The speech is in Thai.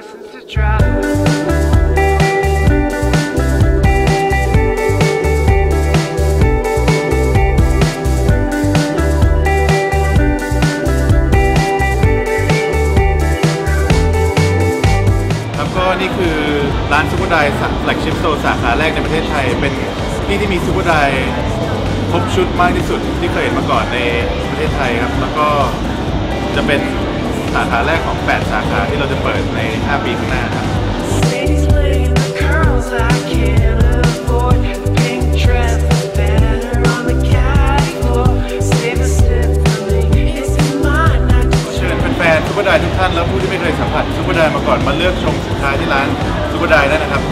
license to try. นี่คือร้านซูเปอร์ไดแฟลกชิพโซสาขาแรกในประเทศไทย เป็นที่ที่มีซูเปอร์ไดร์ครบชุดมากที่สุดที่เคยเห็นมาก่อนในประเทศไทยครับ แล้วก็จะเป็น สาขาแรกของ 8 สาขาที่เราจะเปิดใน 5 ปีข้างหน้าครับ Ladies playing the curls I can't afford. Pink dress, better on the caddy floor. Save a sip for me. It's mine, not just เชิญแฟนๆซูเปอร์ไดทุกท่านและผู้ที่ไม่เคยสัมผัสซูเปอร์ไดมาก่อนมาเลือกชมสินค้าที่ร้านซูเปอร์ไดได้นะครับ